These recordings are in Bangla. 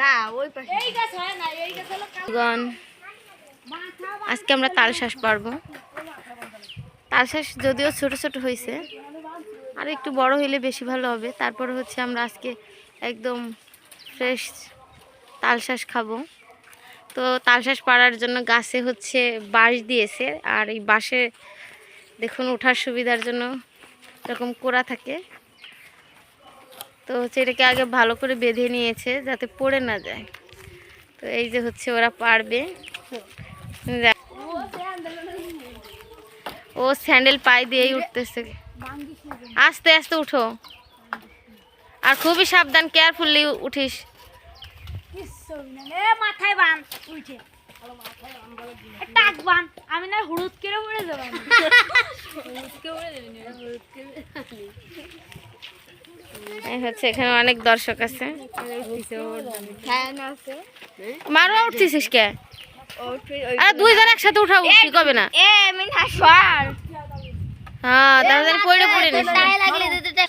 না, ওই আজকে আমরা তালশ্বাস পারব। তালশ্বাস যদিও ছোট ছোট হয়েছে আর একটু বড় হইলে বেশি ভালো হবে। তারপরে হচ্ছে আমরা আজকে একদম ফ্রেশ তালশ্বাস খাব। তো তালশ্বাস পাড়ার জন্য গাছে হচ্ছে বাঁশ দিয়েছে, আর এই বাঁশে দেখুন ওঠার সুবিধার জন্য এরকম কোড়া থাকে। তো হচ্ছে এটাকে আগে ভালো করে বেঁধে নিয়েছে যাতে পড়ে না যায়। তো এই যে হচ্ছে ওরা পারবে। ও স্যান্ডেল পায়ে দিয়েই উঠতেছে। আস্তে আস্তে উঠো। আর খুবই সাবধান কেয়ারফুলি উঠিস। এ মাথায় বান উঠে। আমি না হুড়ুদ করে পড়ে যাব। হচ্ছে এখানে অনেক দর্শক আছে। মারো উঠতেছিস কে? ওঠে দুইজন একসাথে উঠাও ঠিক হবে না? হ্যাঁ তাড়াতাড়ি পড়ে পড়ে নিস গায়ে লাগলে দিতে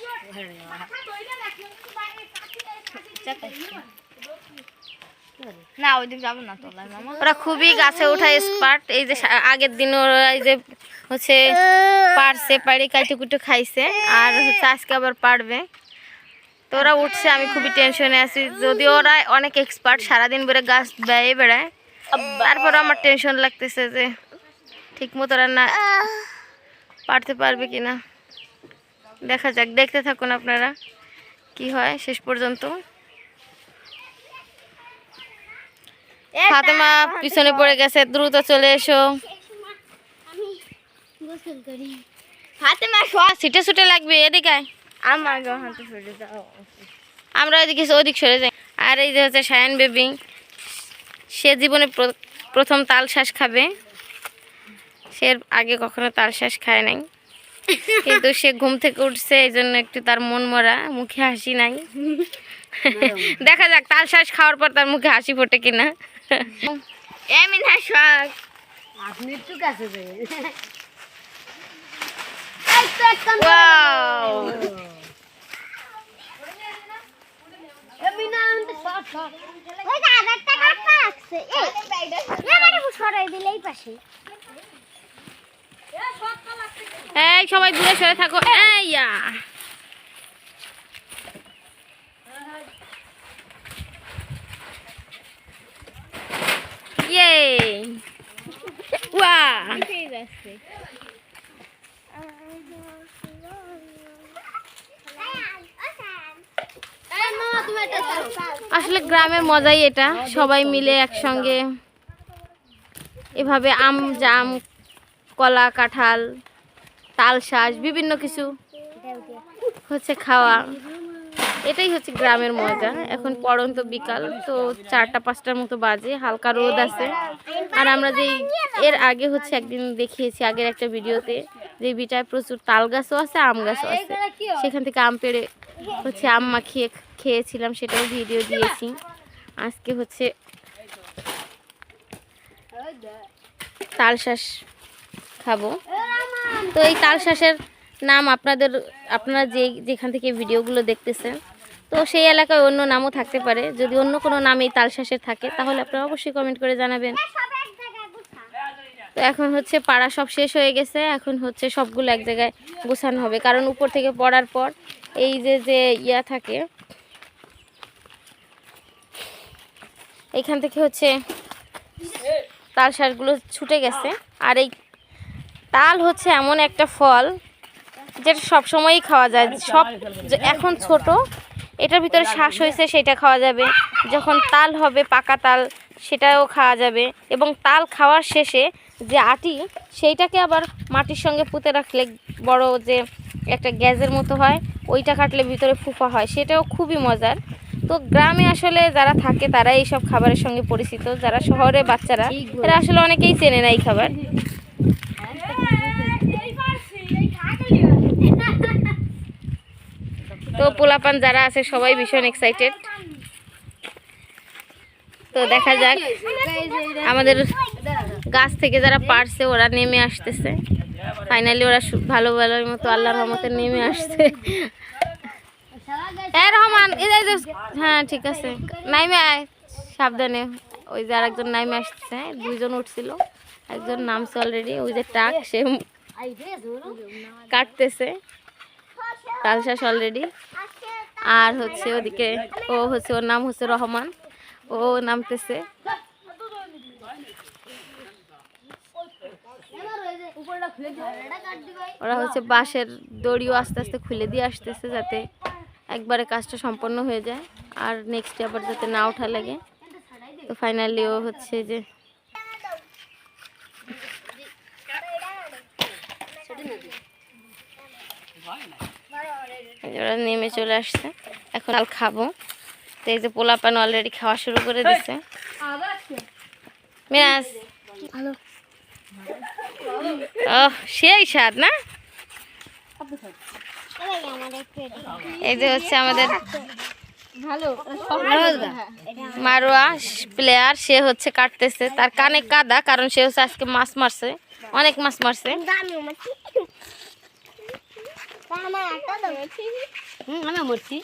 না ওইদিক যাব না তো ওরা খুবই গাছে ওঠা এক্সপার্ট এই যে আগের দিন ওরা এই যে হচ্ছে পারছে পাড়ি কাইটে কুটে খাইছে। আর হচ্ছে আজকে আবার পারবে। তো ওরা উঠছে আমি খুবই টেনশনে আছি। যদিও ওরা অনেক এক্সপার্ট সারাদিন বেড়ে গাছ বেয়ে বেড়ায় তারপর আমার টেনশন লাগতেছে যে ঠিক মতো রান্না পারতে পারবে কি না দেখা যাক দেখতে থাকুন আপনারা কি হয় শেষ পর্যন্ত। ফাতেমা পিছনে পড়ে গেছে দ্রুত চলে এসো। ফাতেমা সিটে সুটে লাগবে এদিকে আমার হাতে সরে যাও আমরা ওইদিকে ওদিক সরে যাই। আর এই যে হচ্ছে সায়ান বেবি সে জীবনে প্রথম তাল শ্বাস খাবে। সে আগে কখনো তাল শ্বাস খায় নাই। কিন্তু সে ঘুম থেকে উঠছে এই জন্য একটু তার মন মরা মুখে হাসি নাই। দেখা যাক তাল শ্বাস খাওয়ার পর তার মুখে হাসি ফোটে কিনা। এ মিন হাসওয়ার আপনি একটু কাছে যাই এই তো একটা Wow! এ মিনা আনতে শর্ট শর্ট ওই যে আরেকটা কাটটা আছে এই সবাই দূরে সরে থাকো। এই ইয়া। ইয়ে। ওয়া আসলে গ্রামের মজাই এটা। সবাই মিলে একসঙ্গে এভাবে আম, জাম, কলা, কাঁঠাল, তাল শাঁস, বিভিন্ন কিছু হচ্ছে খাওয়া। এটাই হচ্ছে গ্রামের মজা। এখন পড়ন্ত বিকাল, তো চারটা, পাঁচটার মতো বাজে, হালকা রোদ আছে। আর আমরা যেই এর আগে হচ্ছে একদিন দেখিয়েছি আগের একটা ভিডিওতে। যে বিটায় প্রচুর তাল গাছও আছে। আম গাছও আছে সেখান থেকে আম পেড়ে হচ্ছে আম মাখিয়ে খেয়েছিলাম সেটাও ভিডিও দিয়েছি। আজকে হচ্ছে তালশাঁস খাব। তো এই তালশাঁসের নাম আপনাদের আপনারা যে যেখান থেকে ভিডিওগুলো দেখতেছেন তো সেই এলাকায় অন্য নামও থাকতে পারে। যদি অন্য কোনো নাম এই তালশাঁসের থাকে তাহলে আপনারা অবশ্যই কমেন্ট করে জানাবেন। তো এখন হচ্ছে পাড়া সব শেষ হয়ে গেছে। এখন হচ্ছে সবগুলো এক জায়গায় গোছানো হবে। কারণ উপর থেকে পড়ার পর এই যে যে ইয়া থাকে এইখান থেকে হচ্ছে তাল শাঁসগুলো ছুটে গেছে। আর এই তাল হচ্ছে এমন একটা ফল যেটা সব সময়ই খাওয়া যায়। সব এখন ছোট, এটার ভিতরে শ্বাস হয়েছে, সেটা খাওয়া যাবে। যখন তাল হবে, পাকা তাল সেটাও খাওয়া যাবে। এবং তাল খাওয়ার শেষে যে আটি সেইটাকে আবার মাটির সঙ্গে পুঁতে রাখলে বড় যে একটা গ্যাসের মতো হয় ওইটা কাটলে ভিতরে ফুফা হয় সেটাও খুবই মজার। তো গ্রামে আসলে যারা থাকে তারা এইসব খাবারের সঙ্গে পরিচিত। যারা শহরে বাচ্চারা এরা আসলে অনেকেই চেনে না এই খাবার। তো পোলাপান যারা আছে সবাই ভীষণ এক্সাইটেড তো দেখা যাক। আমাদের গাছ থেকে যারা পারছে, ওরা নেমে আসতেছে। ফাইনালি ওরা ভালো ভালোর মতো আল্লাহর রহমতে নেমে আসছে। এ রহমান হ্যাঁ ঠিক আছে। নাইমে আয়, সাবধানে। ওই যে আরেকজন নাইমে আসছে, দুইজন উঠছিল। একজন নামছে অলরেডি ওই যে টাক সে কাটতেছে। তাল শেষ অলরেডি আর হচ্ছে ওদিকে, ও হচ্ছে, ওর নাম হচ্ছে রহমান। ও নামতেছে। ওরা হচ্ছে বাঁশের দড়িও আস্তে আস্তে খুলে দিয়ে আসতেছে যাতে একবারে কাজটা সম্পন্ন হয়ে যায়, আর নেক্সট আবার যাতে না ওঠা লাগে। তো ফাইনালি ও হচ্ছে যে ওরা নেমে চলে আসছে। এখন আর খাব। তো এই যে পোলা পান অলরেডি খাওয়া শুরু করে দিছে। মিরাজ। ও সেই স্বাদ না? এই যে হচ্ছে আমাদের ভালো। মারোয়া প্লেয়ার সে হচ্ছে কাটতেছে। তার কানে কাদা কারণ সে হচ্ছে আজকে মাছ মারছে। অনেক মাছ মারছে। আমি মরছি।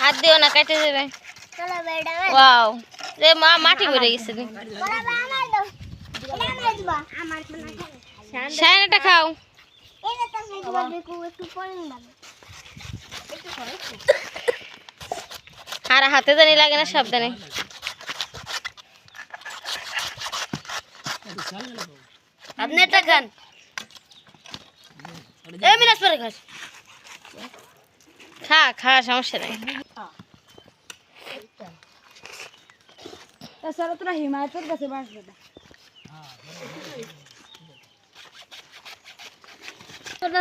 হাত দিও না কেটে চলো ওয়াও রে মা মাটি ভরে গেছে। দিবা সায়নাটা খাও দিবা আর হাতে জানি লাগে না সাবধানে আপনি একটা খান। এ মিনাস পরে খাস। খা খা সমস্যা নেই। তাছাড়া তোরা হিমায়তের কাছে বাসবে না তোরা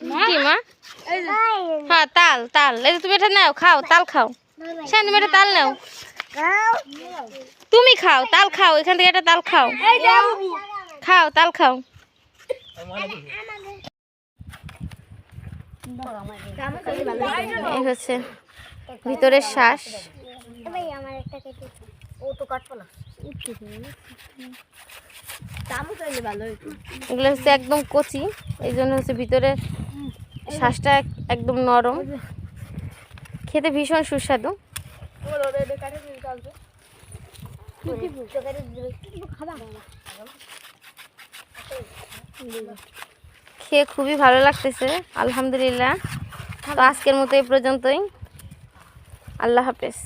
কি মা? হ্যাঁ তাল তাল। এই তুমি এটা নাও খাও তাল খাও। শান তুমি এটা তাল নাও। তুমি খাও তাল খাও এখান থেকে একটা তাল খাও। খাও তাল খাও। এই হচ্ছে ভিতরের শ্বাস। ভাই আমার একটা কেটে ও তো কাটবো না। দামও চাইলে ভালো এগুলো হচ্ছে একদম কচি এই জন্য হচ্ছে ভিতরের শ্বাসটা একদম নরম। খেতে ভীষণ সুস্বাদু। খেয়ে খুবই ভালো লাগতেছে আলহামদুলিল্লাহ। তো আজকের মতো এই পর্যন্তই। আল্লাহ হাফেজ।